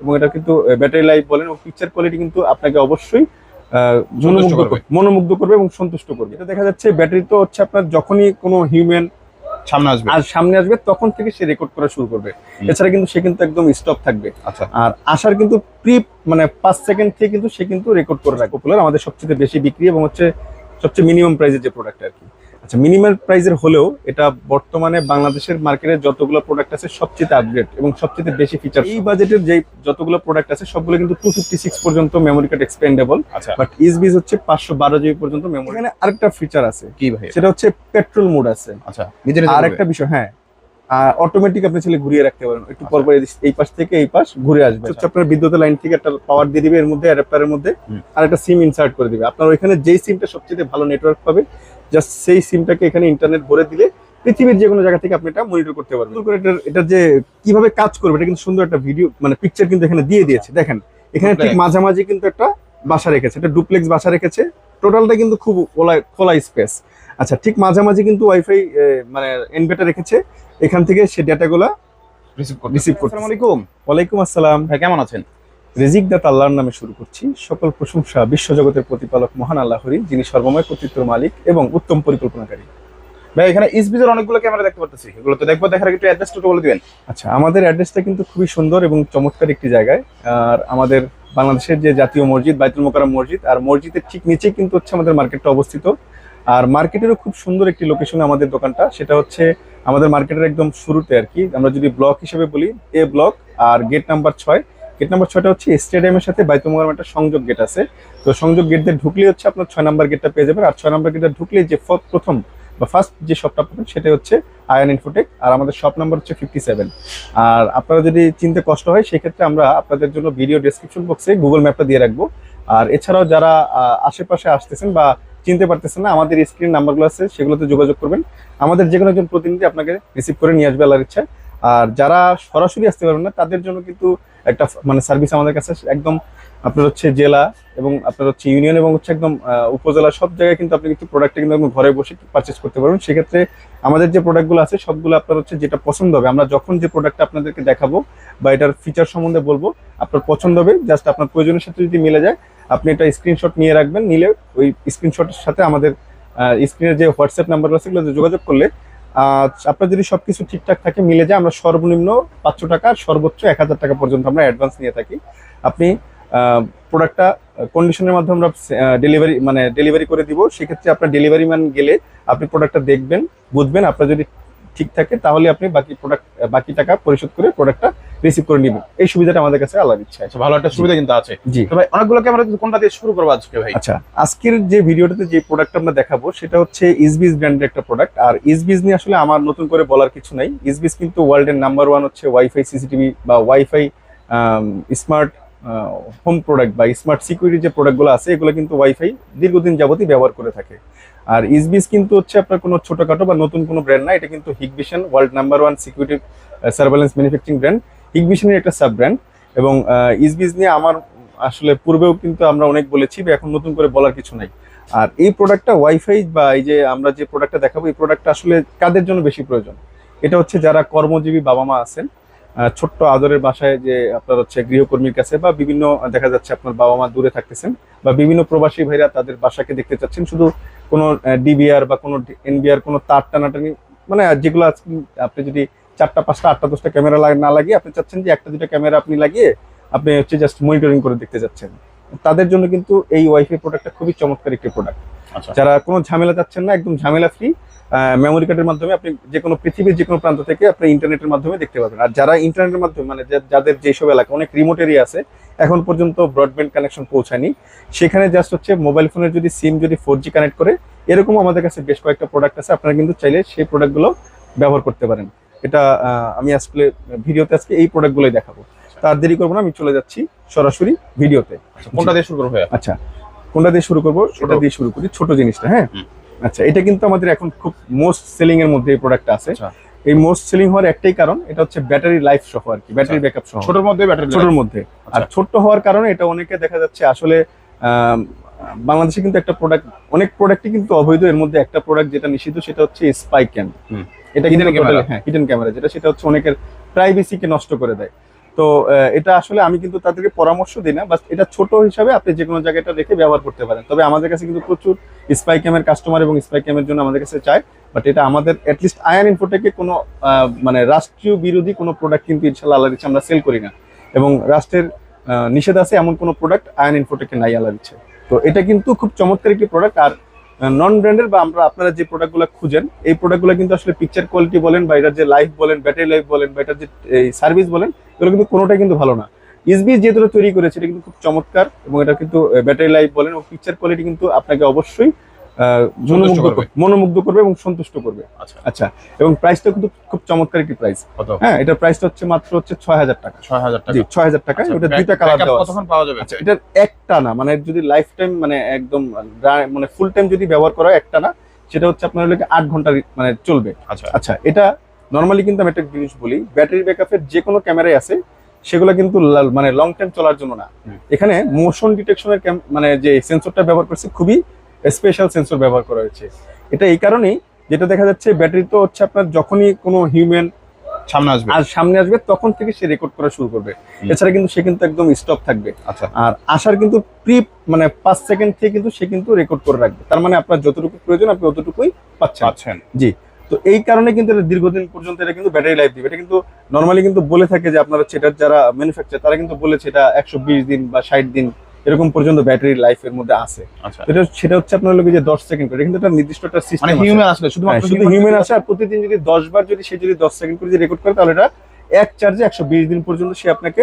এবং এটা কিন্তু ব্যাটারি লাইফ বলেন এবং পিকচার কোয়ালিটি কিন্তু আপনাকে অবশ্যই করবে। মনোমুগ্ধ করবে এবং সন্তুষ্ট করবে। এটা দেখা যাচ্ছে ব্যাটারি তো হচ্ছে আপনার যখনই কোনো হিউম্যান সামনে আসবে। আর সামনে আসবে তখন থেকে সে রেকর্ড করা শুরু করবে। এছাড়া কিন্তু সে কিন্তু একদম স্টপ থাকবে। আচ্ছা। আর আসার কিন্তু প্রি মানে পাঁচ সেকেন্ড থেকে কিন্তু সে কিন্তু রেকর্ড করে রাখবে। পপুলার আমাদের সবচেয়ে বেশি বিক্রি এবং হচ্ছে সবচেয়ে মিনিমাম প্রাইসের যে প্রোডাক্ট আর কি। আচ্ছা মিনিমাম প্রাইসের হলেও এটা বর্তমানে বাংলাদেশের মার্কেটে যতগুলো প্রোডাক্ট আছে সবচেয়ে আপগ্রেড এবং সবচেয়ে বেশি ফিচার এই বাজেটের যে যতগুলো প্রোডাক্ট আছে সবগুলো কিন্তু টু ফিফটি সিক্স পর্যন্ত মেমোরি কার্ড এক্সপেন্ডেবল আচ্ছা। বাট ইসবিস হচ্ছে পাঁচশো বারো জিবি পর্যন্ত মেমোরি এখানে আরেকটা ফিচার আছে কি ভাই সেটা হচ্ছে পেট্রোল মোড আছে। আচ্ছা আর একটা বিষয় হ্যাঁ। অটোমেটিক আপনি ছেলে ঘুরিয়ে রাখতে পারেন। একটু পর আচ্ছা। পর এই- পাশ থেকে এই পাশ ঘুরে আসবে। হচ্ছে আপনার বিদ্যুতের লাইন থেকে একটা পাওয়ার দিয়ে দিবে এর মধ্যে অ্যাডাপ্টারের মধ্যে আর একটা সিম ইনসার্ট করে দিবে। আপনার ওইখানে যেই সিমটা সবচেয়ে ভালো নেটওয়ার্ক পাবে জাস্ট সেই সিমটাকে এখানে ইন্টারনেট ভরে দিলে পৃথিবীর যে কোনো জায়গা থেকে আপনি এটা মনিটর করতে পারবেন। করে এটার এটা যে কীভাবে কাজ করবে এটা কিন্তু সুন্দর একটা ভিডিও মানে পিকচার কিন্তু এখানে দিয়ে দিয়েছে। দেখেন এখানে ঠিক মাঝামাঝি কিন্তু একটা বাসা রেখেছে এটা ডুপ্লেক্স বাসা রেখেছে। টোটালটা কিন্তু খুব খোলা খোলা স্পেস আচ্ছা ঠিক মাঝামাঝি কিন্তু ওয়াইফাই মানে ইনভার্টার রেখেছে। এখান থেকে সে ডেটাগুলো রিসিভ করতে রিসিভ করতে আসসালামু আলাইকুম। ওয়ালাইকুম আসসালাম। ভাই কেমন আছেন? রেজিক দাত আল্লাহর নামে শুরু করছি। সকল প্রশংসা বিশ্বজগতের প্রতিপালক মহান আল্লাহরি যিনি সর্বময় কর্তৃত্বের মালিক এবং উত্তম পরিকল্পনাকারী। ভাই, এখানে ইসবিজের অনেকগুলো ক্যামেরা দেখতে পাচ্ছি এগুলো তো দেখব, দেখার একটু অ্যাড্রেসটা বলে দিবেন। আচ্ছা আমাদের অ্যাড্রেসটা কিন্তু খুবই সুন্দর এবং চমৎকার একটি জায়গায়। আর আমাদের বাংলাদেশের যে জাতীয় মসজিদ, বাইতুল মোকাররম মসজিদ, আর মসজিদের ঠিক নিচেই কিন্তু হচ্ছে আমাদের মার্কেটটা অবস্থিত। আর মার্কেটেরও খুব সুন্দর একটি লোকেশনে আমাদের দোকানটা, সেটা হচ্ছে আমাদের মার্কেটের একদম শুরুতে আর কি। আমরা যদি ব্লক হিসেবে বলি এ ব্লক আর গেট নাম্বার ছয় গেট নাম্বার ছয়টা হচ্ছে স্টেডিয়ামের সাথে বাইতুল মোকাররম একটা সংযোগ গেট আছে। তো সংযোগ গেট দিয়ে ঢুকলেই হচ্ছে আপনার ছয় নাম্বার গেটটা পেয়ে যাবেন। আর ছয় নাম্বার গেটটা ঢুকলেই যে প্রথম বা ফার্স্ট যে শপটা পাবেন সেটা হচ্ছে আয়ন ইনফোটেক আর আমাদের শপ নাম্বার হচ্ছে ফিফটি সেভেন আর আপনারা যদি চিনতে কষ্ট হয়, সেক্ষেত্রে আমরা আপনাদের জন্য ভিডিও ডেসক্রিপশন বক্সে গুগল ম্যাপটা দিয়ে রাখব। আর এছাড়াও যারা আশেপাশে আসতেছেন বা চিনতে পারতেছেন না, আমাদের স্ক্রিন নাম্বারগুলো আছে, সেগুলোতে যোগাযোগ করবেন। আমাদের যে কোনো একজন প্রতিনিধি আপনাকে রিসিভ করে নিয়ে আসবে আল্লাহর ইচ্ছা। আর যারা সরাসরি আসতে পারবেন না, তাদের জন্য কিন্তু একটা মানে সার্ভিস আমাদের কাছে একদম আপনার হচ্ছে জেলা এবং আপনার হচ্ছে ইউনিয়ন এবং হচ্ছে একদম উপজেলা সব জায়গায় কিন্তু আপনি কিন্তু প্রোডাক্টটা কিন্তু ঘরে বসে পারচেস করতে পারবেন। সেক্ষেত্রে আমাদের যে প্রোডাক্টগুলো আছে, সবগুলো আপনার হচ্ছে যেটা পছন্দ হবে, আমরা যখন যে প্রোডাক্টটা আপনাদেরকে দেখাবো বা এটার ফিচার সম্বন্ধে বলব, আপনার পছন্দ হবে জাস্ট আপনার প্রয়োজনের সাথে যদি মিলে যায়, আপনি এটা স্ক্রিনশট নিয়ে রাখবেন, নিলে ওই স্ক্রিনশটের সাথে আমাদের স্ক্রিনের যে হোয়াটসঅ্যাপ নাম্বার আছে সেগুলোতে যোগাযোগ করলে আপনার যদি সবকিছু ঠিকঠাক থাকে, মিলে যায়, আমরা সর্বনিম্ন পাঁচশো টাকা সর্বোচ্চ এক হাজার টাকা পর্যন্ত আমরা অ্যাডভান্স নিয়ে থাকি। আপনি প্রোডাক্টটা কন্ডিশনের মাধ্যমে আমরা ডেলিভারি মানে ডেলিভারি করে দিব। সেক্ষেত্রে আপনার ডেলিভারি ম্যান গেলে আপনি প্রোডাক্টটা দেখবেন, বুঝবেন। আপনার যদি ঠিক থাকে তাহলে আপনি বাকি প্রোডাক্ট বাকি টাকা পরিশোধ করে প্রোডাক্টটা রিসিভ করে নেবেন। এই সুবিধাটা আমাদের কাছে আলাদা ইচ্ছা আচ্ছা ভালো একটা সুবিধা কিন্তু আছে। জি। ভাই অনেকগুলো ক্যামেরা কোনটা দিয়ে শুরু করব আজকে ভাই? আচ্ছা আজকের যে ভিডিওটাতে যে প্রোডাক্ট আমরা দেখাবো সেটা হচ্ছে ইসবিস ব্র্যান্ডের একটা প্রোডাক্ট আর ইসবিস নিয়ে আসলে আমার নতুন করে বলার কিছু নাই। ইসবিস কিন্তু ওয়ার্ল্ডের নাম্বার ওয়ান হচ্ছে ওয়াইফাই সিসিটিভি বা ওয়াইফাই স্মার্ট হোম প্রোডাক্ট বা স্মার্ট সিকিউরিটি যে প্রোডাক্টগুলো আছে এগুলো কিন্তু ওয়াইফাই দীর্ঘদিন যাবতই ব্যবহার করে থাকে। আর ইসবিস কিন্তু হচ্ছে আপনার কোনো ছোটোখাটো বা নতুন কোনো ব্র্যান্ড না, এটা কিন্তু Hikvision world number one security surveillance manufacturing brand হিগভিশনের একটা সাব ব্র্যান্ড এবং ইসবিস নিয়ে আমার আসলে পূর্বেও কিন্তু আমরা অনেক বলেছি, বা এখন নতুন করে বলার কিছু নাই। আর এই প্রোডাক্টটা ওয়াইফাই বা এই যে আমরা যে প্রোডাক্টটা দেখাবো, এই প্রোডাক্টটা আসলে কাদের জন্য বেশি প্রয়োজন? এটা হচ্ছে যারা কর্মজীবী বাবা মা আছেন ছোট্ট আদরের বাসায় যে আপনার হচ্ছে গৃহকর্মীর কাছে বা বিভিন্ন দেখা যাচ্ছে আপনার বাবা মা দূরে থাকতেছেন বা বিভিন্ন প্রবাসী ভাইরা তাদের বাসাকে দেখতে চাচ্ছেন শুধু কোনো ডিবিআর বা কোনো এনবিআর কোনো তার টানাটানি মানে যেগুলো আপনি যদি চারটা পাঁচটা আটটা দশটা ক্যামেরা না লাগিয়ে আপনি চাচ্ছেন যে একটা দুটো ক্যামেরা আপনি লাগিয়ে আপনি হচ্ছে জাস্ট মনিটরিং করে দেখতে যাচ্ছেন তাদের জন্য কিন্তু এই ওয়াইফাই প্রোডাক্টটা খুবই চমৎকার একটি প্রোডাক্ট আচ্ছা। যারা কোনো ঝামেলা চাচ্ছেন না একদম ঝামেলা ফ্রি মেমোরি কার্ডের মাধ্যমে আপনি যে কোনো পৃথিবীর যে কোনো প্রান্ত থেকে আপনি ইন্টারনেটের মাধ্যমে দেখতে পাবেন আর যারা ইন্টারনেটের মাধ্যমে মানে যাদের যেসব এলাকা অনেক রিমোট এরিয়া আছে এখন পর্যন্ত ব্রডব্যান্ড কানেকশন পৌঁছায়নি। সেখানে জাস্ট হচ্ছে মোবাইল ফোনের যদি সিম যদি ফোর জি কানেক্ট করে এরকম আমাদের কাছে বেশ কয়েকটা প্রোডাক্ট আছে। আপনারা কিন্তু চাইলে সেই প্রোডাক্টগুলো ব্যবহার করতে পারেন। এটা আহ, আমি আসলে ভিডিওতে আজকে এই প্রোডাক্টগুলোই দেখাবো। তার দেরি করব না আমি চলে যাচ্ছি সরাসরি ভিডিওতে। আচ্ছা, কোনটা দিয়ে শুরু করব আচ্ছা কোনটা দিয়ে শুরু করব? সেটা দিয়ে শুরু করি ছোট জিনিসটা হ্যাঁ। আচ্ছা এটা কিন্তু আমাদের এখন খুব মোস্ট সেলিং এর মধ্যে এই প্রোডাক্টটা আছে। আচ্ছা। এই মোস্ট সেলিং হওয়ার একটাই কারণ এটা হচ্ছে ব্যাটারি লাইফ সহ আর কি ব্যাটারি ব্যাকআপ সহ। ছোটর মধ্যে ব্যাটারি ছোটর মধ্যে। আর ছোট্ট হওয়ার কারণে এটা অনেকে দেখা যাচ্ছে আসলে বাংলাদেশে কিন্তু একটা প্রোডাক্ট অনেক প্রোডাক্টই কিন্তু অবৈধ এর মধ্যে একটা প্রোডাক্ট যেটা নিষিদ্ধ সেটা হচ্ছে স্পাই ক্যাম। এটা কিন্তু হ্যাঁ হিডেন ক্যামেরা যেটা সেটা হচ্ছে অনেকের প্রাইভেসিকে নষ্ট করে দেয়। তো এটা আসলে আমি কিন্তু তাদেরকে পরামর্শ দিই না বাস এটা ছোট হিসাবে আপনি যে কোনো জায়গায় রেখে ব্যবহার করতে পারেন। তবে আমাদের কাছে কিন্তু প্রচুর স্পাই ক্যামের কাস্টমার এবং স্পাই ক্যামের জন্য আমাদের কাছে চায় বাট এটা আমাদের অ্যাটলিস্ট আয়ান ইনফোটেকে কোনো মানে রাষ্ট্রীয় বিরোধী কোনো প্রোডাক্ট কিন্তু ইনশাল্লাহ আল্লাহ দিচ্ছে, আমরা সেল করি না। এবং রাষ্ট্রের নিষেধ আছে এমন কোনো প্রোডাক্ট আয়ান ইনফোটেকে নাই আল্লাহ দিচ্ছে। তো এটা কিন্তু খুব চমৎকার একটি প্রোডাক্ট আর নন ব্র্যান্ডের বা আমরা আপনারা যে প্রোডাক্টগুলো খুঁজেন, এই প্রোডাক্টগুলো কিন্তু আসলে পিকচার কোয়ালিটি বলেন বা এটার যে লাইফ বলেন ব্যাটারি লাইফ বলেন বা এটার যে সার্ভিস বলেন, এগুলো কিন্তু কোনোটাই কিন্তু ভালো না। ইসবি যেহেতু তৈরি করেছে, এটা কিন্তু খুব চমৎকার এবং এটা কিন্তু ব্যাটারি লাইফ বলেন এবং পিকচার কোয়ালিটি কিন্তু আপনাকে অবশ্যই মনোমুগ্ধ করবে। করবে। মনোমুগ্ধ করবে এবং সন্তুষ্ট করবে। আচ্ছা। আচ্ছা এবং প্রাইসটা কিন্তু খুব চমৎকার একটি প্রাইস হ্যাঁ প্রাইসটা হচ্ছে মাত্র হচ্ছে ছয় হাজার টাকা। ছয় হাজার টাকা। ছয় হাজার টাকা। আচ্ছা, ওটা দুইটা কালার দেওয়া কতক্ষণ পাওয়া যাবে? আচ্ছা একটা না মানে যদি লাইফ টাইম মানে একদম মানে ফুল টাইম যদি ব্যবহার করা হয় একটা না সেটা হচ্ছে আপনার হলো আট ঘণ্টা মানে চলবে। আচ্ছা। আচ্ছা এটা নর্মালি কিন্তু আমি একটা জিনিস বলি ব্যাটারি ব্যাকআপের যে কোনো ক্যামেরায় আছে সেগুলো কিন্তু মানে লং টাইম চলার জন্য না। এখানে মোশন ডিটেকশনের মানে যে সেন্সরটা ব্যবহার করছে খুবই স্পেশাল সেন্সর ব্যবহার করা হয়েছে। এটা এই কারণেই যেটা দেখা যাচ্ছে ব্যাটারি তো হচ্ছে আপনার যখনই কোনো হিউম্যান সামনে আসবে। আর সামনে আসবে তখন থেকে সে রেকর্ড করা শুরু করবে। এছাড়া কিন্তু সে কিন্তু একদম স্টপ থাকবে। আচ্ছা। আর আসার কিন্তু প্রি মানে পাঁচ সেকেন্ড থেকে কিন্তু সে কিন্তু রেকর্ড করে রাখবে। তার মানে আপনার যতটুকু প্রয়োজন আপনি ততটুকুই পাচ্ছেন। পাচ্ছেন। জি। তো এই কারণে কিন্তু এটা দীর্ঘদিন পর্যন্ত এটা কিন্তু ব্যাটারি লাইফ দিবে। এটা কিন্তু নর্মালি কিন্তু বলে থাকে যে আপনারা এটার যারা ম্যানুফ্যাকচার তারা কিন্তু বলেছে এটা একশো বিশ দিন বা ষাট দিন এরকম পর্যন্ত ব্যাটারি লাইফের মধ্যে আছে। আচ্ছা। এটা সেটা হচ্ছে আপনার লোকে যে দশ সেকেন্ড করে। কিন্তু একটা নির্দিষ্ট একটা মানে সিস্টেম হিউম্যান আসলে শুধুমাত্র শুধু হিউম্যান আসে আর প্রতিদিন যদি দশ বার যদি সে যদি দশ সেকেন্ড করে যদি রেকর্ড করে তাহলে এটা এক চার্জে একশো বিশ দিন পর্যন্ত সে আপনাকে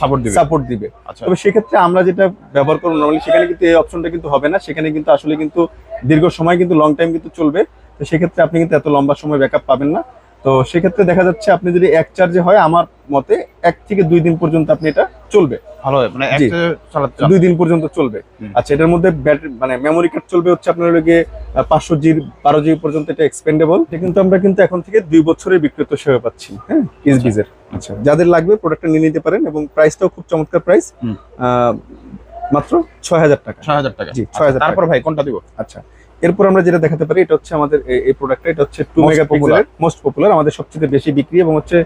সাপোর্ট দিবে। সাপোর্ট দিবে। আচ্ছা। তবে সেক্ষেত্রে আমরা যেটা ব্যবহার করব নর্মালি সেখানে কিন্তু এই অপশনটা কিন্তু হবে না। সেখানে কিন্তু আসলে কিন্তু দীর্ঘ সময় কিন্তু লং টাইম কিন্তু চলবে। তো সেক্ষেত্রে আপনি কিন্তু এত লম্বা সময় ব্যাকআপ পাবেন না। তো সেক্ষেত্রে দেখা যাচ্ছে আপনি যদি এক চার্জে হয় আমার মতে এক থেকে দুই দিন পর্যন্ত আপনি এটা চলবে। ভালো মানে দুই দিন পর্যন্ত চলবে। আচ্ছা এটার মধ্যে মানে মেমোরি কার্ড চলবে হচ্ছে আপনার লগে পাঁচশো জি বারো জি পর্যন্ত এটা এক্সপেন্ডেবল কিন্তু আমরা কিন্তু এখন থেকে দুই বছরের বিক্রেত সেবা পাচ্ছি হ্যাঁ ইসবিজের আচ্ছা। যাদের লাগবে প্রোডাক্টটা নিয়ে নিতে পারেন এবং প্রাইসটাও খুব চমৎকার প্রাইস। মাত্র ছয় হাজার টাকা। ছয় হাজার টাকা। জি, আচ্ছা, 6,000 টাকা। তারপর ভাই কোনটা দিব? আচ্ছা এরপর আমরা যেটা দেখাতে পারি এটা হচ্ছে আমাদের এই- প্রোডাক্টটা এটা হচ্ছে টু Most মেগাপিক্সেলের মোস্ট পপুলার আমাদের সবচেয়ে বেশি বিক্রি এবং হচ্ছে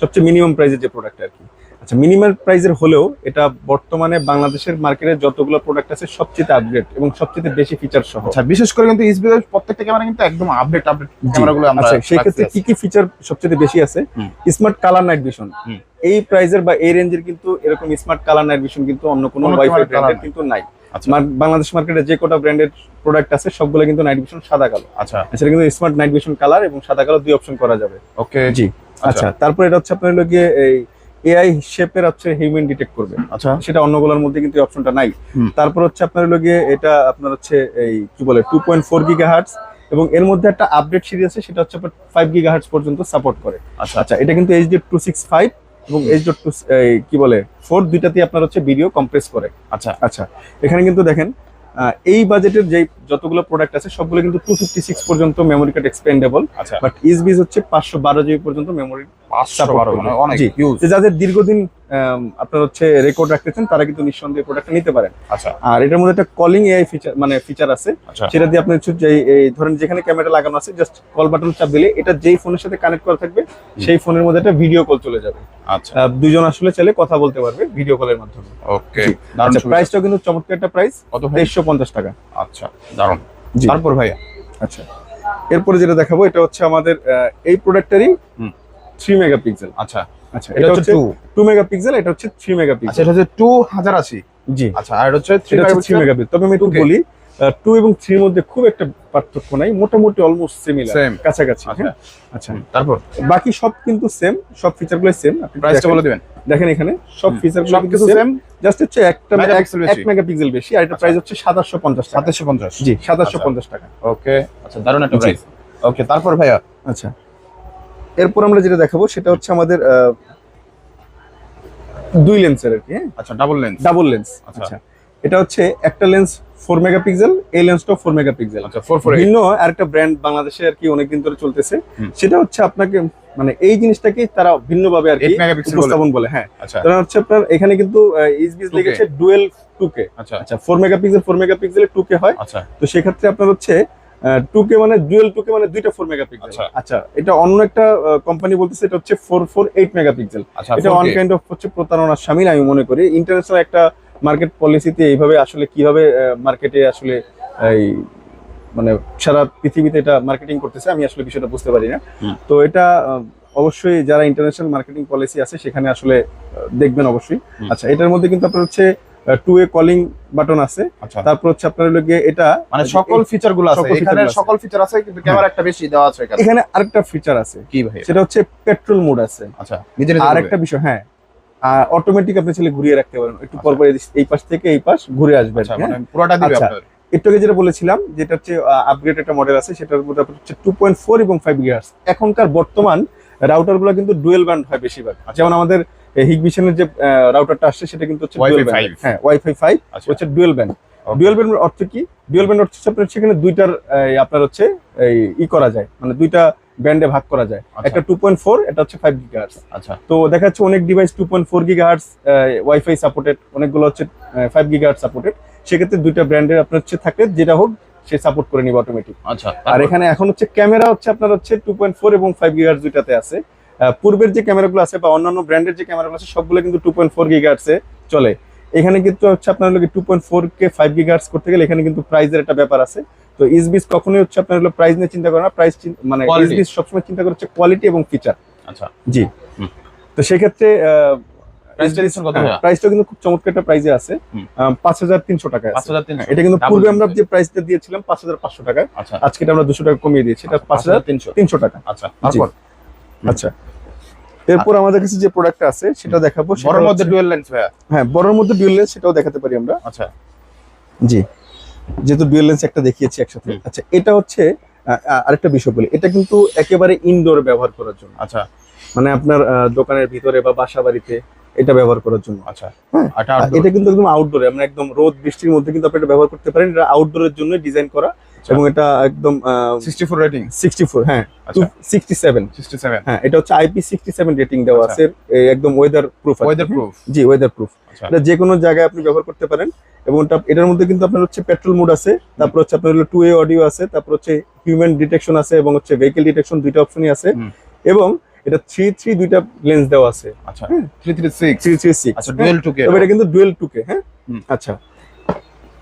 সবচেয়ে মিনিমাম প্রাইসের যে প্রোডাক্ট আর কি। আচ্ছা মিনিমাম প্রাইসের হলেও এটা বর্তমানে বাংলাদেশের মার্কেটে যতগুলো প্রোডাক্ট আছে সবচেয়ে আপগ্রেড এবং সবচেয়ে বেশি ফিচার সহ। আচ্ছা বিশেষ করে কিন্তু ইসবি প্রত্যেকটা ক্যামেরা কিন্তু একদম আপডেট আপডেট। ক্যামেরাগুলো আমরা আচ্ছা সেই ক্ষেত্রে কি কি ফিচার সবচেয়ে বেশি আছে? স্মার্ট কালার নাইট ভিশন এই প্রাইজের বা এই রেঞ্জের কিন্তু এরকম স্মার্ট কালার নাইট ভিশন কিন্তু অন্য কোনো ওয়াইফাই ব্র্যান্ডের কিন্তু নাই। আচ্ছা। বাংলাদেশ মার্কেটে যে কটা ব্র্যান্ডের প্রোডাক্ট আছে সবগুলো কিন্তু নাইট ভিশন সাদা কালো। আচ্ছা। সেটা কিন্তু স্মার্ট নাইট ভিশন কালার এবং সাদা কালো দুই অপশন করা যাবে। ওকে জি। আচ্ছা। তারপর এটা হচ্ছে আপনার গিয়ে এই এআই শেপের হচ্ছে হিউম্যান ডিটেক্ট করবে। আচ্ছা। সেটা অন্যগুলোর মধ্যে কিন্তু অপশনটা নাই। তারপর হচ্ছে আপনার হলো গিয়ে এটা আপনার হচ্ছে এই কি বলে two point four giga hertz এবং এর মধ্যে একটা আপডেট সিরিজ আছে সেটা হচ্ছে ফাইভ গিগা হার্টস পর্যন্ত সাপোর্ট করে। আচ্ছা। আচ্ছা এটা কিন্তু এইচডি টু সিক্স ফাইভ এবং এইচডি টু কি বলে ফোর দুইটাতেই আপনার হচ্ছে ভিডিও কম্প্রেস করে। আচ্ছা। আচ্ছা এখানে কিন্তু দেখেন এই বাজেটের যে যতগুলো প্রোডাক্ট আছে সবগুলো কিন্তু টু ফিফটি সিক্স পর্যন্ত মেমোরি কার্ড এক্সপেন্ডেবল আচ্ছা। বাট ইসবিজ হচ্ছে পাঁচশো বারো জিবি পর্যন্ত মেমোরি মানে যাদের দীর্ঘদিন আপনার হচ্ছে রেকর্ড রাখতেছেন তারা কিন্তু নিঃসন্দেহে প্রোডাক্টটা নিতে পারেন। আচ্ছা। আর এটার মধ্যে একটা কলিং এআই ফিচার মানে ফিচার আছে। আচ্ছা। সেটা দিয়ে আপনি এই ধরেন যেখানে ক্যামেরা লাগানো আছে জাস্ট কল বাটন চাপ দিলে এটা যেই ফোনের সাথে কানেক্ট করা থাকবে সেই ফোনের মধ্যে একটা ভিডিও কল চলে যাবে। আচ্ছা। দুজন আসলে চাইলে কথা বলতে পারবে ভিডিও কলের মাধ্যমে। ওকে আচ্ছা সুবিধা। কিন্তু চমৎকার একটা প্রাইস কত পঞ্চাশ টাকা। আচ্ছা দারুণ। জি। তারপর ভাইয়া? আচ্ছা। এরপরে যেটা দেখাবো এটা হচ্ছে আমাদের এই প্রোডাক্টটারই হুম। থ্রি মেগাপিক্সেল আচ্ছা আচ্ছা এটা হচ্ছে টু টু মেগাপিক্সেল এটা হচ্ছে থ্রি আচ্ছা মেগাপিক্সেল এটা হচ্ছে টু হাজার আশি। জি। আচ্ছা আর হচ্ছে থ্রি এটা হচ্ছে থ্রি মেগাপিক্সেল তবে আমি একটু বলি টু এবং থ্রির মধ্যে খুব একটা পার্থক্য নাই মোটামুটি অলমোস্ট সিমিলার সেম কাছাকাছি আচ্ছা। হ্যাঁ? আচ্ছা। তারপর? বাকি সব কিন্তু সেম সব ফিচারগুলো সেম আপনি প্রাইসটা বলে দিবেন। দেখেন এখানে সব হুম। ফিচারগুলো কিন্তু সেম জাস্ট হচ্ছে একটা এক বেশি। মেগাপিক্সেল বেশি আর এটা আচ্ছা। প্রাইস হচ্ছে সাতাশশো পঞ্চাশ টাকা। সাতাশশো পঞ্চাশ। জি সাতাশশো আচ্ছা। পঞ্চাশ টাকা। ওকে আচ্ছা দারুণ একটা প্রাইস ওকে তারপর ভাইয়া? আচ্ছা। এরপর আমরা যেটা দেখাবো সেটা হচ্ছে আমাদের দুই লেন্সের আর কি হ্যাঁ? আচ্ছা ডাবল লেন্স ডাবল লেন্স আচ্ছা। আচ্ছা। এটা হচ্ছে একটা লেন্স ফোর মেগাপিক্সেল এই লেন্সটাও ফোর মেগাপিক্সেল আচ্ছা ফোর ফোর ভিন্ন আরেকটা ব্র্যান্ড বাংলাদেশে আর কি অনেকদিন ধরে চলতেছে। সেটা হচ্ছে আপনাকে মানে এই জিনিসটাকে তারা ভিন্নভাবে আর কি উপস্থাপন বলে হ্যাঁ। আচ্ছা। কারণ হচ্ছে আপনার এখানে কিন্তু 2K লেগেছে ডুয়েল টু কে আচ্ছা। আচ্ছা ফোর মেগাপিক্সেল ফোর মেগাপিক্সেলে টু কে হয়। আচ্ছা। তো সেক্ষেত্রে আপনার হচ্ছে টু কে মানে ডুয়েল টু কে মানে দুইটা ফোর মেগাপিক্সেল আচ্ছা। আচ্ছা এটা অন্য একটা কোম্পানি বলতেছে এটা হচ্ছে ফোর ফোর এইট মেগাপিক্সেল এটা ওয়ান কাইন্ড অফ হচ্ছে প্রতারণার সামিল আমি মনে করি। ইন্টারন্যাশনাল একটা মার্কেট পলিসিতে এইভাবে আসলে কীভাবে মার্কেটে আসলে এই মানে সারা পৃথিবীতে এটা মার্কেটিং করতেছে আমি আসলে বিষয়টা বুঝতে পারি না। তো এটা অবশ্যই যারা ইন্টারন্যাশনাল মার্কেটিং পলিসি আছে সেখানে আসলে দেখবেন অবশ্যই। আচ্ছা এটার মধ্যে কিন্তু আপনার হচ্ছে টু এ কলিং বাটন আছে। আচ্ছা। তারপর হচ্ছে আপনার হলো গিয়ে এটা মানে সকল ফিচারগুলো আছে এখানে সকল ফিচার আছে কিন্তু ক্যামেরা একটা বেশি দেওয়া আছে এখানে। এখানে আরেকটা ফিচার আছে। কি ভাই সেটা হচ্ছে পেট্রোল মোড আছে। আচ্ছা নিজে নিজে আর করবে? একটা বিষয় হ্যাঁ। অটোমেটিক আপনি ছেলে ঘুরিয়ে রাখতে পারেন। একটু পর পর এই- পাশ থেকে এই পাশ ঘুরে আসবে আচ্ছা মানে পুরোটা দিবে আচ্ছা। আপনার। একটু আগে যেটা বলেছিলাম যেটা হচ্ছে আপগ্রেড একটা মডেল আছে সেটার মধ্যে হচ্ছে টু পয়েন্ট ফোর এবং ফাইভ গিগার্স এখনকার বর্তমান রাউটারগুলো কিন্তু ডুয়েল ব্যান্ড হয় বেশিরভাগ। যেমন আমাদের হিগবিশনের যে রাউটারটা আসছে সেটা কিন্তু হচ্ছে হ্যাঁ ওয়াইফাই ফাইভ আচ্ছা। হচ্ছে ডুয়েল ব্যান্ড ডুয়েল ব্যান্ড অর্থ কি? ডুয়েল ব্যান্ড অর্থ হচ্ছে আপনার সেখানে দুইটার আপনার হচ্ছে ই করা যায়। মানে দুইটা ব্যান্ডে ভাগ করা যায়। আচ্ছা। একটা টু পয়েন্ট ফোর এটা হচ্ছে ফাইভ আচ্ছা। তো দেখা যাচ্ছে অনেক device two point four gigahertz wifi supported অনেকগুলো হচ্ছে ফাইভ গিগাহার্স সাপোর্টেড সেক্ষেত্রে দুইটা ব্র্যান্ডের আপনার হচ্ছে থাকলে যেটা হোক সে সাপোর্ট করে নিবে অটোমেটিক আচ্ছা। আর এখানে এখন হচ্ছে ক্যামেরা হচ্ছে আপনার হচ্ছে টু পয়েন্ট ফোর এবং ফাইভ গিগাহার্স দুইটাতে আছে। পূর্বের যে ক্যামেরাগুলো আছে বা অন্যান্য ব্র্যান্ডের যে ক্যামেরাগুলো আছে সবগুলো কিন্তু টু পয়েন্ট ফোর চলে। এখানে কিন্তু হচ্ছে আপনার হলো টু পয়েন্ট ফোর কে ফাইভ গিগাহার্স করতে গেলে এখানে কিন্তু প্রাইজের একটা ব্যাপার আছে। তো ইসবিস কখনোই হচ্ছে আপনার হলো প্রাইস নিয়ে চিন্তা করে না প্রাইস মানে ইসবিস সবসময় চিন্তা করে হচ্ছে কোয়ালিটি এবং ফিচার আচ্ছা। জি। তো সেক্ষেত্রে প্রাইসটা দিচ্ছেন কত ভাইয়া? প্রাইসটা কিন্তু খুব চমৎকার একটা প্রাইসে আছে। পাঁচ হাজার তিনশো টাকা পাঁচ হাজার তিনশো। এটা কিন্তু পূর্বে আমরা যে প্রাইসটা দিয়েছিলাম পাঁচ হাজার পাঁচশো টাকায়। আচ্ছা। আজকে আমরা দুশো টাকা কমিয়ে দিয়েছি এটা পাঁচ হাজার তিনশো। তিনশো টাকা। আচ্ছা। আচ্ছা। এরপর আমাদের কাছে যে প্রোডাক্ট আছে সেটা দেখাবো। বড়র মধ্যে ডুয়াল লেন্স ভাইয়া। হ্যাঁ বড়র মধ্যে ডুয়েল লেন্স সেটাও দেখাতে পারি আমরা। আচ্ছা। জি। যেহেতু ডুয়েল লেন্স একটা দেখিয়েছি একসাথে। আচ্ছা এটা হচ্ছে আরেকটা বিষয় বলি। এটা কিন্তু একেবারে ইনডোর ব্যবহার করার জন্য। আচ্ছা। মানে আপনার দোকানের ভিতরে বা বাসা বাড়িতে এটা ব্যবহার করার জন্য। আচ্ছা। হ্যাঁ। এটা কিন্তু একদম আউটডোরে আমরা একদম রোদ বৃষ্টির মধ্যে কিন্তু আপনি এটা ব্যবহার করতে পারেন। এটা আউটডোরের জন্য ডিজাইন করা আচ্ছা। এবং এটা একদম 64 রেটিং সিক্সটি ফোর হ্যাঁ আচ্ছা। সিক্সটি সেভেন 67 হ্যাঁ এটা হচ্ছে আইপি সিক্সটি সেভেন রেটিং দেওয়া আচ্ছা। আছে। একদম ওয়েদার প্রুফ ওয়েদার প্রুফ জি ওয়েদার প্রুফ আচ্ছা। এটা যে কোনো জায়গায় আপনি ব্যবহার করতে পারেন এবং এটা এটার মধ্যে কিন্তু আপনার হচ্ছে পেট্রোল মোড আছে তারপর হচ্ছে আপনার হলো টু এ অডিও আছে তারপর হচ্ছে হিউম্যান ডিটেকশন আছে এবং হচ্ছে ভেহিকেল ডিটেকশন দুইটা অপশনই আছে। এবং এটা থ্রি থ্রি দুইটা লেন্স দেওয়া আছে। আচ্ছা। হুম। 336 থ্রি থ্রি সিক্স আচ্ছা ডুয়েল 2K তবে এটা কিন্তু ডুয়েল টু হ্যাঁ? আচ্ছা।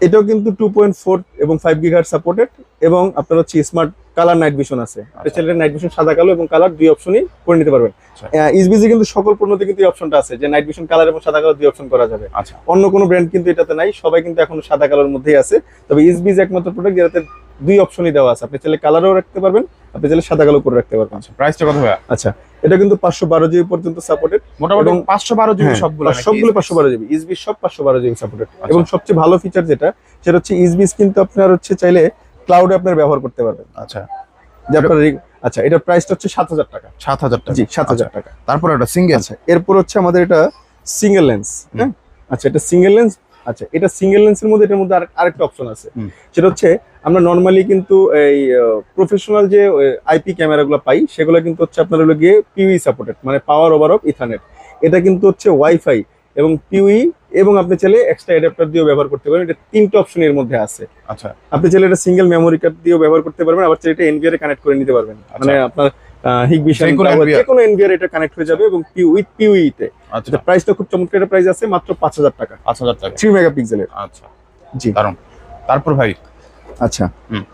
এটাও কিন্তু টু পয়েন্ট ফোর এবং ফাইভ গিগার সাপোর্টেড এবং আপনার হচ্ছে স্মার্ট কালার নাইট ভিশন আছে। আচ্ছা। চ্যানেলের নাইট ভিশন সাদা কালো এবং কালার দুই অপশনই করে নিতে পারবেন। আচ্ছা। ইসবিজি কিন্তু সকল পণ্যতে কিন্তু এই অপশনটা আছে যে নাইট ভিশন কালার এবং সাদা কালো দুই অপশন করা যাবে। আচ্ছা। অন্য কোনো ব্র্যান্ড কিন্তু এটাতে নাই সবাই কিন্তু এখন সাদা কালোর মধ্যেই আছে। তবে ইসবিজ একমাত্র প্রোডাক্ট যেটাতে দুই অপশনই দেওয়া আছে। আপনি চাইলে কালারও রাখতে পারবেন আপনি চাইলে সাদা কালো করে রাখতে পারবেন। আচ্ছা প্রাইসটা কত ভাইয়া? আচ্ছা এটা কিন্তু পাঁচশো বারো জিবি পর্যন্ত সাপোর্টেড মোটামুটি এবং- 512 জিবি হ্যাঁ, সবগুলো সবগুলো পাঁচশো বারো জিবি ইসবি সব পাঁচশো বারো জিবি সাপোর্টেড আচ্ছা। এবং সবচেয়ে ভালো ফিচার যেটা সেটা হচ্ছে ইসবিস কিন্তু আপনার হচ্ছে চাইলে ক্লাউডে আপনার ব্যবহার করতে পারবেন। আচ্ছা। যে আপনার আচ্ছা এটার প্রাইসটা হচ্ছে সাত হাজার টাকা। 7000 টাকা। জি সাত হাজার টাকা। তারপর এটা সিঙ্গেল আচ্ছা এরপর হচ্ছে আমাদের এটা সিঙ্গেল লেন্স হ্যাঁ? আচ্ছা এটা সিঙ্গেল লেন্স আচ্ছা এটা সিঙ্গেল লেন্সের মধ্যে এটার মধ্যে আরেকটা অপশন আছে। সেটা হচ্ছে আমরা নর্মালি কিন্তু এই প্রফেশনাল যে আইপি ক্যামেরাগুলো পাই সেগুলো কিন্তু হচ্ছে আপনার হলো গিয়ে পিউই সাপোর্টেড মানে পাওয়ার ওভার অফ ইথারনেট এটা কিন্তু হচ্ছে ওয়াইফাই এবং পিউই এবং আপনি চাইলে এক্সট্রা অ্যাডাপ্টার দিয়েও ব্যবহার করতে পারেন। এটা তিনটা অপশন এর মধ্যে আছে। আচ্ছা। আপনি চাইলে এটা সিঙ্গেল মেমোরি কার্ড দিয়েও ব্যবহার করতে পারবেন আবার চাইলে এটা এনভিআর কানেক্ট করে নিতে পারবেন। মানে আপনার হিগবিশন যে কোনো এনভিআর এটা কানেক্ট হয়ে যাবে এবং পিউ উইথ পিউই তে। আচ্ছা। প্রাইসটা খুব চমৎকার একটা প্রাইস আছে মাত্র পাঁচ হাজার টাকা। 5000 টাকা। থ্রি মেগাপিক্সেলের আচ্ছা। জি। দারুণ তারপর ভাই? আচ্ছা। হুম।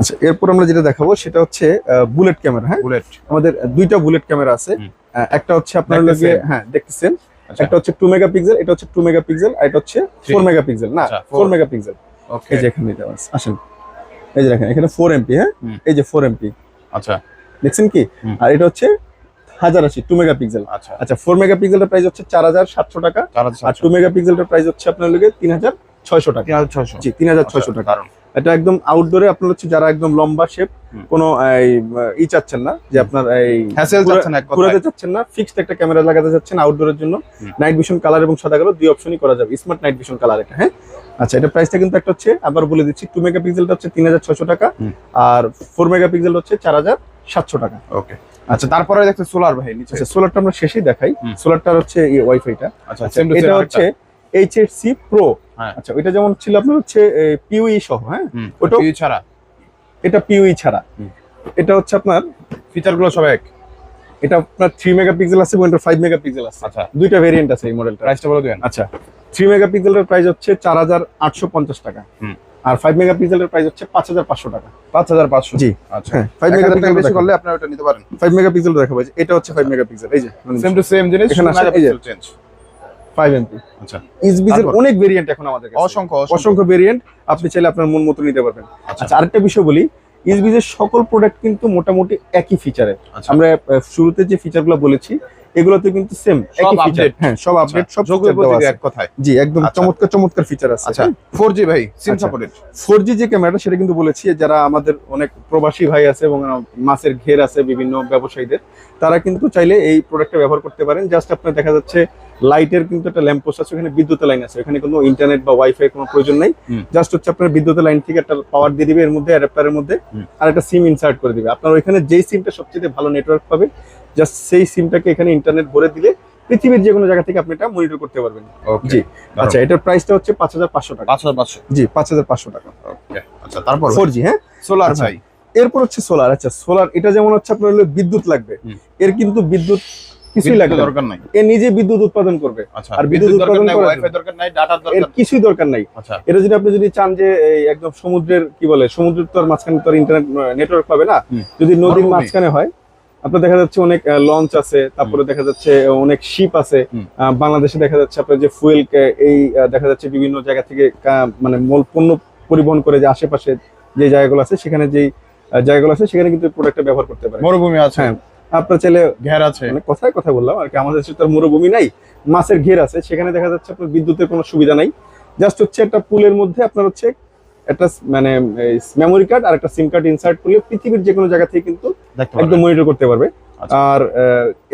আচ্ছা এরপর আমরা যেটা দেখাবো সেটা হচ্ছে বুলেট ক্যামেরা হ্যাঁ? বুলেট আমাদের দুইটা বুলেট ক্যামেরা আছে। একটা হচ্ছে আপনার দেখতেছেন? হ্যাঁ দেখতেছেন। একটা হচ্ছে টু মেগাপিক্সেল এটা হচ্ছে টু মেগাপিক্সেল আর এটা হচ্ছে। ফোর মেগাপিক্সেল না আচ্ছা, ফোর মেগাপিক্সেল ওকে এই যে এখানে আছে। আসেন। এই যে দেখেন এখানে ফোর এমপি হ্যাঁ? এই যে ফোর এমপি আচ্ছা। দেখছেন কি? আর এটা হচ্ছে হাজার আশি টু মেগাপিক্সেল আচ্ছা। আচ্ছা ফোর মেগাপিক্সেলটার প্রাইস হচ্ছে চার হাজার সাতশো টাকা। আর 4700 টু মেগাপিক্সেলটার প্রাইস হচ্ছে আপনার লগে তিন হাজার ছয়শো টাকা। 3600 জি তিন হাজার ছয়শো টাকা। দারুণ এটা একদম আউটডোরে আপনার হচ্ছে যারা একদম লম্বা শেপ। কোনো ই চাচ্ছেন না যে আপনার এই হ্যাসেল পুরা- যাচ্ছে না এক চাচ্ছেন না ফিক্সড একটা ক্যামেরা লাগাতে চাচ্ছেন আউটডোরের জন্য। নাইট ভিশন কালার এবং সাদা কালো দুই অপশনই করা যাবে স্মার্ট নাইট ভিশন কালার এটা হ্যাঁ? আচ্ছা এটা প্রাইসটা কিন্তু একটা হচ্ছে আবার বলে দিচ্ছি টু মেগাপিক্সেলটা হচ্ছে তিন হাজার ছয়শো টাকা আর ফোর মেগাপিক্সেল হচ্ছে চার হাজার সাতশো টাকা। ওকে আচ্ছা তারপরে দেখতে সোলার ভাই নিচে। আচ্ছা সোলারটা আমরা শেষেই দেখাই। সোলারটা হচ্ছে ওয়াইফাইটা আচ্ছা আচ্ছা এটা। হচ্ছে এইচএসসি প্রো। আচ্ছা ওইটা যেমন ছিল আপনার হচ্ছে পিউই সহ হ্যাঁ? ওটা ছাড়া। এটা পিউই ছাড়া। এটা হচ্ছে আপনার ফিচারগুলো সব এক। এটা আপনার থ্রি মেগাপিক্সেল আছে এবং এটা ফাইভ মেগাপিক্সেল আছে। আচ্ছা। দুইটা ভেরিয়েন্ট আছে এই মডেলটা প্রাইসটা বলে দিবেন। আচ্ছা থ্রি মেগাপিক্সেলের প্রাইস হচ্ছে চার হাজার আটশো পঞ্চাশ টাকা। আর ফাইভ মেগাপিক্সেলের প্রাইস হচ্ছে পাঁচ হাজার পাঁচশো টাকা। পাঁচ হাজার পাঁচশো। জি আচ্ছা। হ্যাঁ ফাইভ ফাইভ মেগাপিক্সেল বেশি করলে আপনারা ওটা নিতে পারেন। ফাইভ মেগাপিক্সেল দেখাবো এই যে, এটা হচ্ছে ফাইভ মেগাপিক্সেল এই যে সেম টু সেম জিনিস এখানে আসে, এই যে। চেঞ্জ এমপি আচ্ছা। ইসবিজের অনেক ভেরিয়েন্ট এখন আমাদের কাছে। অসংখ্য অসংখ্য। ভেরিয়েন্ট আপনি চাইলে আপনার মন মতো নিতে পারবেন। আচ্ছা। আচ্ছা আরেকটা বিষয় বলি। ইসবিজের সকল প্রোডাক্ট কিন্তু মোটামুটি একই ফিচারের আচ্ছা। আমরা শুরুতে যে ফিচারগুলো বলেছি এগুলোতে কিন্তু সেম একই ফিচার হ্যাঁ সব আপডেট সব যোগ্য feature দেওয়া আছে। এক কথায়? জি একদম আচ্ছা। চমৎকার চমৎকার ফিচার আছে। আচ্ছা ফোর জি ভাই সিম আচ্ছা। সাপোর্টেড ফোর জি যে ক্যামেরাটা সেটা কিন্তু বলেছি যারা আমাদের অনেক প্রবাসী ভাই আছে এবং মাছের ঘের আছে বিভিন্ন ব্যবসায়ীদের তারা কিন্তু চাইলে এই প্রোডাক্টটা ব্যবহার করতে পারেন। জাস্ট আপনার দেখা যাচ্ছে লাইটের কিন্তু একটা ল্যাম্প পোস্ট আছে ওখানে বিদ্যুতের লাইন আছে। এখানে কোনো ইন্টারনেট বা ওয়াইফাই কোনো প্রয়োজন নেই। জাস্ট হচ্ছে আপনার বিদ্যুতের লাইন থেকে একটা পাওয়ার দিয়ে দিবে এর মধ্যে অ্যাডাপ্টারের মধ্যে আর একটা সিম ইনসার্ট করে দিবে। আপনার ওইখানে যেই সিমটা সবচেয়ে ভালো নেটওয়ার্ক পাবে জাস্ট সেই সিমটাকে এখানে ইন্টারনেট ভরে দিলে পৃথিবীর যে কোনো জায়গা থেকে আপনি এটা মনিটর করতে পারবেন। জি। আচ্ছা এটার প্রাইসটা হচ্ছে পাঁচ হাজার পাঁচশো টাকা। পাঁচ হাজার পাঁচশো। জি পাঁচ হাজার পাঁচশো টাকা। আচ্ছা তারপর ফোর জি হ্যাঁ? সোলার আচ্ছা। ভাই এরপর হচ্ছে সোলার আচ্ছা সোলার এটা যেমন হচ্ছে আপনার হলো বিদ্যুৎ লাগবে। এর কিন্তু বিদ্যুৎ কিছুই লাগবে দরকার নাই। এ নিজে বিদ্যুৎ উৎপাদন করবে। আচ্ছা আর বিদ্যুৎ বিদ্যুৎ দরকার নাই ওয়াইফাই দরকার ডাটার এর কিছুই দরকার নাই। আচ্ছা। এটা যদি আপনি যদি চান যে একদম সমুদ্রের কি বলে সমুদ্রের তো আর মাঝখানে তো ইন্টারনেট নেটওয়ার্ক পাবে না। যদি নদীর। মাঝখানে হয় আপনার দেখা যাচ্ছে অনেক লঞ্চ আছে তারপরে দেখা যাচ্ছে অনেক শিপ আছে বাংলাদেশে দেখা যাচ্ছে আপনার যে ফুয়েল এই দেখা যাচ্ছে বিভিন্ন জায়গা থেকে মানে মূল পণ্য পরিবহন করে যে আশেপাশে যে জায়গাগুলো আছে সেখানে যেই জায়গাগুলো আছে সেখানে কিন্তু প্রোডাক্টটা ব্যবহার করতে পারে। মরুভূমি আছে। হ্যাঁ আপনার ছেলে ঘের আছে। মানে কথায় কথা বললাম আর কি আমাদের দেশে তো আর মরুভূমি নাই মাছের ঘের আছে সেখানে দেখা যাচ্ছে আপনার বিদ্যুতের কোনো সুবিধা নাই। জাস্ট হচ্ছে একটা পুলের মধ্যে আপনার হচ্ছে একটা মানে মেমোরি কার্ড আর একটা সিম কার্ড ইনসার্ট করলে পৃথিবীর যে কোনো জায়গা থেকে কিন্তু একদম মনিটর করতে পারবে। আচ্ছা। আর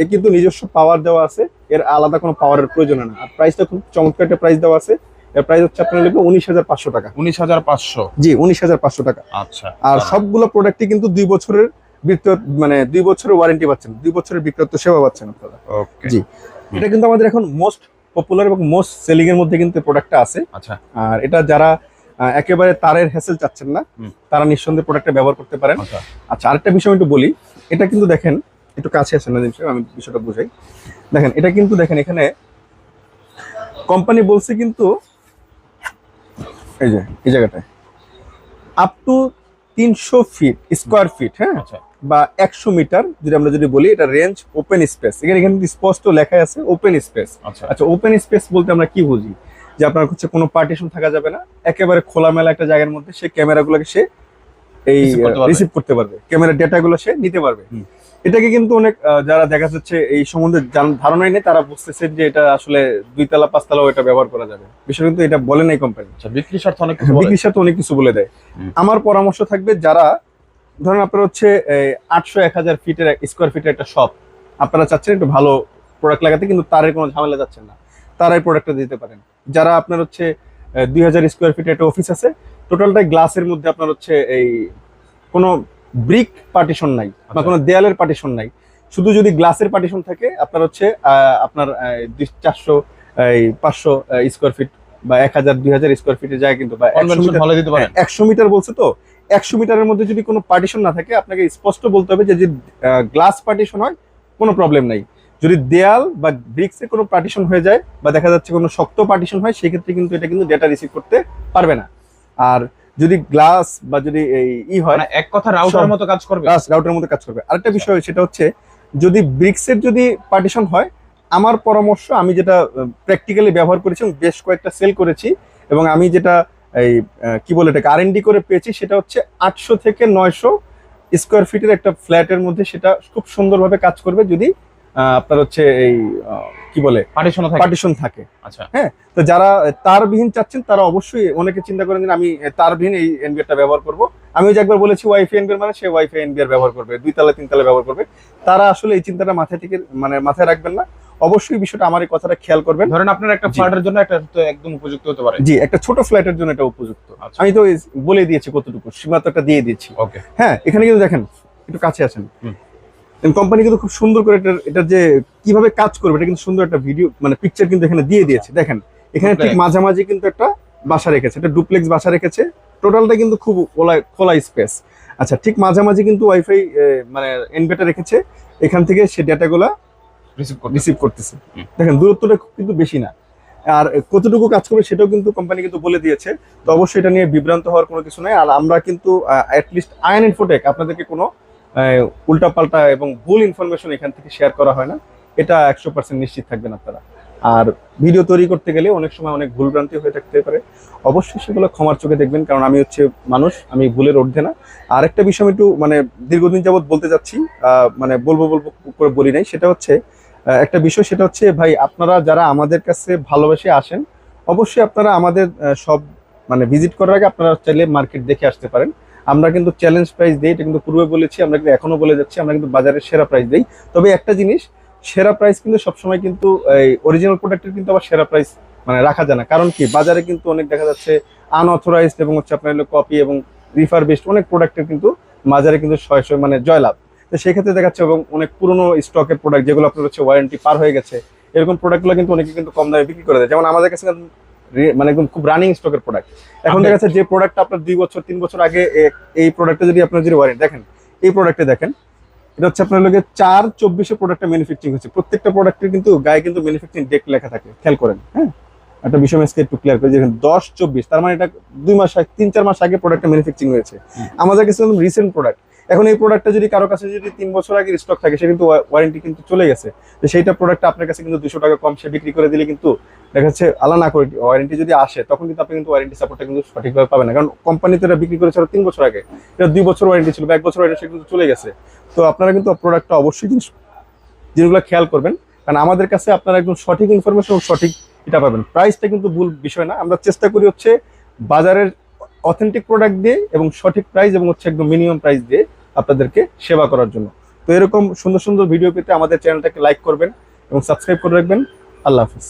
এ কিন্তু নিজস্ব পাওয়ার দেওয়া আছে। এর আলাদা কোনো পাওয়ারের প্রয়োজন না। আর প্রাইসটা খুব চমৎকার একটা প্রাইস দেওয়া আছে। এর প্রাইস হচ্ছে আপনার লিখবে উনিশ হাজার পাঁচশো টাকা। উনিশ হাজার পাঁচশো? জি উনিশ হাজার পাঁচশো টাকা। আচ্ছা। আর সবগুলো প্রোডাক্টই কিন্তু দুই বছরের মানে দুই বছরের ওয়ারেন্টি পাচ্ছেন। দুই বছরের বিক্রয়ত্ব সেবা পাচ্ছেন আপনারা। জি। এটা কিন্তু আমাদের এখন মোস্ট পপুলার এবং মোস্ট সেলিং এর মধ্যে কিন্তু প্রোডাক্টটা আছে। আচ্ছা। আর এটা যারা একেবারে তারের হ্যাসেল চাচ্ছেন না। তারা নিঃসন্দেহে প্রোডাক্টটা ব্যবহার করতে পারেন। আচ্ছা। আচ্ছা আরেকটা বিষয় একটু বলি। এটা কিন্তু দেখেন একটু কাছে আসেন না জিনিসটা আমি বিষয়টা বুঝাই। দেখেন এটা কিন্তু দেখেন এখানে কোম্পানি বলছে কিন্তু এই যে এই জায়গাটায় আপ টু তিনশো ফিট স্কোয়ার ফিট হ্যাঁ? আচ্ছা। বা একশো মিটার যদি আমরা যদি বলি এটা রেঞ্জ ওপেন স্পেস এখানে এখানে কিন্তু স্পষ্ট লেখা আছে ওপেন স্পেস আচ্ছা। আচ্ছা ওপেন স্পেস বলতে আমরা কি বুঝি? যে আপনার হচ্ছে কোনো পার্টিশন থাকা যাবে না। একেবারে খোলামেলা একটা জায়গার মধ্যে সে ক্যামেরাগুলোকে সে এই Receive করতে পারবে। রিসিভ করতে পারবে। ক্যামেরার ডেটাগুলো সে নিতে পারবে। এটাকে কিন্তু অনেক যারা দেখা যাচ্ছে এই সম্বন্ধে ধারণাই নেই তারা বুঝতেছেন যে এটা আসলে দুই তালা পাঁচতলাও এটা ব্যবহার করা যাবে। বিষয় কিন্তু এটা বলে নাই কোম্পানি আচ্ছা বিক্রি স্বার্থে অনেক কিছু বলে। বিক্রির সাথে অনেক কিছু বলে দেয়। আমার পরামর্শ থাকবে যারা ধরেন আপনার হচ্ছে আটশো এক হাজার ফিটের স্কোয়ার ফিটের একটা শপ আপনারা চাচ্ছেন একটু ভালো প্রোডাক্ট লাগাতে কিন্তু তারের কোনো ঝামেলা যাচ্ছে না। তারাই প্রোডাক্টটা দিতে পারেন। যারা আপনার হচ্ছে দুই হাজার স্কোয়ার ফিটের একটা অফিস আছে টোটালটাই গ্লাসের মধ্যে আপনার হচ্ছে এই কোনো ব্রিক পার্টিশন নাই বা আচ্ছা। কোনো দেয়ালের পার্টিশন নাই। শুধু যদি গ্লাসের পার্টিশন থাকে আপনার হচ্ছে আপনার চারশো এই পাঁচশো স্কোয়ার ফিট বা এক হাজার দুই হাজার স্কোয়ার ফিটে যায় কিন্তু একশো মিটার একশো মিটার বলছে তো? একশো মিটারের মধ্যে যদি কোনো পার্টিশন না থাকে আপনাকে স্পষ্ট বলতে হবে যে যদি গ্লাস পার্টিশন হয় কোনো প্রবলেম নাই। যদি দেয়াল বা ব্রিক্সে কোনো পার্টিশন হয়ে যায় বা দেখা যাচ্ছে কোনো শক্ত পার্টিশন হয় সেক্ষেত্রে কিন্তু এটা কিন্তু ডেটা রিসিভ করতে পারবে না। আর যদি গ্লাস বা যদি এই ই হয় মানে এক কথা রাউটার মতো কাজ করবে। গ্লাস রাউটার মধ্যে কাজ করবে। আরেকটা বিষয় সেটা হচ্ছে যদি ব্রিক্সের যদি পার্টিশন হয় আমার পরামর্শ আমি যেটা প্র্যাকটিক্যালি ব্যবহার করেছি এবং বেশ কয়েকটা সেল করেছি এবং আমি যেটা এই কি বলে এটাকে আর করে পেয়েছি সেটা হচ্ছে আটশো থেকে নয়শো স্কোয়ার ফিটের একটা ফ্ল্যাটের মধ্যে সেটা খুব সুন্দরভাবে কাজ করবে। যদি আপনার হচ্ছে এই কি বলে? পার্টিশন থাকে। পার্টিশন থাকে। আচ্ছা। হ্যাঁ তো যারা তারবিহীন চাচ্ছেন তারা অবশ্যই অনেকে চিন্তা করেন যে আমি তারবিহীন এই এনবিআরটা ব্যবহার করব। আমি যে একবার বলেছি ওয়াইফাই এনবিআর মানে সে ওয়াইফাই এনবিআর ব্যবহার করবে দুই তালা তিন তালা ব্যবহার করবে। তারা আসলে এই চিন্তাটা মাথায় থেকে মানে মাথায় রাখবেন না। অবশ্যই বিষয়টা আমার এই কথাটা খেয়াল করবেন। ধরেন আপনার একটা ফ্ল্যাটের জন্য একটা তো একদম উপযুক্ত হতে পারে। জি একটা ছোট ফ্ল্যাটের জন্য এটা উপযুক্ত। আচ্ছা। আমি তো বলে দিয়েছি কতটুকু সীমা তো একটা দিয়ে দিয়েছি। ওকে হ্যাঁ এখানে কিন্তু দেখেন একটু কাছে আছেন। কোম্পানি কিন্তু খুব সুন্দর করে এটা এটা যে কীভাবে কাজ করবে এটা কিন্তু সুন্দর একটা ভিডিও মানে পিকচার কিন্তু এখানে দিয়ে দিয়েছে। দেখেন এখানে ঠিক মাঝামাঝি কিন্তু একটা বাসা রেখেছে একটা ডুপ্লেক্স বাসা রেখেছে। টোটালটা কিন্তু খুব খোলা খোলা স্পেস আচ্ছা ঠিক মাঝামাঝি কিন্তু ওয়াইফাই মানে এনভেটা রেখেছে। এখান থেকে সে ডেটাগুলা রিসিভ করতেছে। দেখেন দূরত্বটা কিন্তু বেশি না। আর কতটুকু কাজ করবে সেটাও কিন্তু কোম্পানি কিন্তু বলে দিয়েছে। তো অবশ্যই এটা নিয়ে বিভ্রান্ত হওয়ার কোনো কিছু নাই। আর আমরা কিন্তু অ্যাটলিস্ট আয়ন ইনফোটেক আপনাদেরকে কোনো উল্টাপাল্টা এবং ভুল ইনফরমেশন এখান থেকে শেয়ার করা হয় না। এটা একশো পার্সেন্ট নিশ্চিত থাকবেন আপনারা। আর ভিডিও তৈরি করতে গেলে অনেক সময় অনেক ভুলভ্রান্তি হয়ে থাকতে পারে। অবশ্যই সেগুলো ক্ষমার চোখে দেখবেন, কারণ আমি হচ্ছে মানুষ, আমি ভুলের ঊর্ধ্বে না। আর একটা বিষয় আমি একটু মানে দীর্ঘদিন যাবৎ বলতে যাচ্ছি মানে বলব বলব করে বলি নাই, সেটা হচ্ছে একটা বিষয়, সেটা হচ্ছে, ভাই, আপনারা যারা আমাদের কাছে ভালোবেসে আসেন, অবশ্যই আপনারা আমাদের সব মানে ভিজিট করার আগে আপনারা চাইলে মার্কেট দেখে আসতে পারেন। আমরা কিন্তু চ্যালেঞ্জ প্রাইস দিই, এটা কিন্তু পূর্বে বলেছি, আমরা কিন্তু এখনও বলে যাচ্ছি, আমরা কিন্তু বাজারের সেরা প্রাইস দিই। তবে একটা জিনিস, সেরা প্রাইস কিন্তু সবসময় কিন্তু এই অরিজিনাল প্রোডাক্টের কিন্তু আবার সেরা প্রাইস মানে রাখা যায় না। কারণ কি? বাজারে কিন্তু অনেক দেখা যাচ্ছে আনঅথরাইজড এবং হচ্ছে আপনার কপি এবং রিফার বেস্ট অনেক প্রোডাক্টের কিন্তু বাজারে কিন্তু শয় মানে জয়লাভ। তো সেক্ষেত্রে দেখা যাচ্ছে এবং অনেক পুরনো স্টকের প্রোডাক্ট যেগুলো আপনার হচ্ছে ওয়ারেন্টি পার হয়ে গেছে, এরকম প্রোডাক্টগুলো কিন্তু অনেকে কিন্তু কম দামে বিক্রি করে দেয়। যেমন আমাদের কাছে মানে একদম খুব রানিং স্টকের প্রোডাক্ট এখন দেখা যাচ্ছে যে প্রোডাক্টটা আপনার দুই বছর তিন বছর আগে এই প্রোডাক্টটা যদি আপনার যদি ওয়ারেন্ট দেখেন এই প্রোডাক্টে দেখেন এটা হচ্ছে আপনার লোকে চার চব্বিশে প্রোডাক্টটা ম্যানুফ্যাকচারিং হচ্ছে। প্রত্যেকটা প্রোডাক্টের কিন্তু গায়ে কিন্তু ম্যানুফ্যাকচারিং ডেট লেখা থাকে খেয়াল করেন হ্যাঁ? একটা বিষয় আজকে একটু ক্লিয়ার করে দেখেন দশ চব্বিশ তার মানে এটা দুই মাস তিন চার মাস আগে প্রোডাক্টটা ম্যানুফ্যাকচারিং হয়েছে। আমাদের কাছে রিসেন্ট প্রোডাক্ট এখন এই প্রোডাক্টটা যদি কারও কাছে যদি তিন বছর আগে স্টক থাকে, সে কিন্তু ওয়ারেন্টি কিন্তু চলে গেছে। তো সেইটা প্রোডাক্ট আপনার কাছে কিন্তু দুশো টাকা কম, সে বিক্রি করে দিলে কিন্তু দেখা যাচ্ছে আলা না করে ওয়ারেন্টি যদি আসে, তখন কিন্তু আপনি কিন্তু ওয়ারেন্টি সাপোর্টটা কিন্তু সঠিকভাবে পাবেন না। কারণ কোম্পানি তো এটা বিক্রি আরও তিন বছর আগে। এটা দুই বছর ওয়ারেন্টি ছিল, বা এক বছর ওয়ারেন্টি কিন্তু চলে গেছে। তো আপনারা কিন্তু প্রোডাক্টটা অবশ্যই জিনিস জিনিসগুলো খেয়াল করবেন। কারণ আমাদের কাছে আপনারা একদম সঠিক ইনফরমেশন সঠিক এটা পাবেন। প্রাইসটা কিন্তু ভুল বিষয় না। আমরা চেষ্টা করি হচ্ছে বাজারের অথেন্টিক প্রোডাক্ট দিয়ে এবং সঠিক প্রাইস এবং হচ্ছে একদম মিনিমাম প্রাইস দিয়ে আপনাদেরকে সেবা করার জন্য। তো এরকম সুন্দর সুন্দর ভিডিও পেতে আমাদের চ্যানেলটাকে লাইক করবেন এবং সাবস্ক্রাইব করে রাখবেন। আল্লাহ হাফিজ।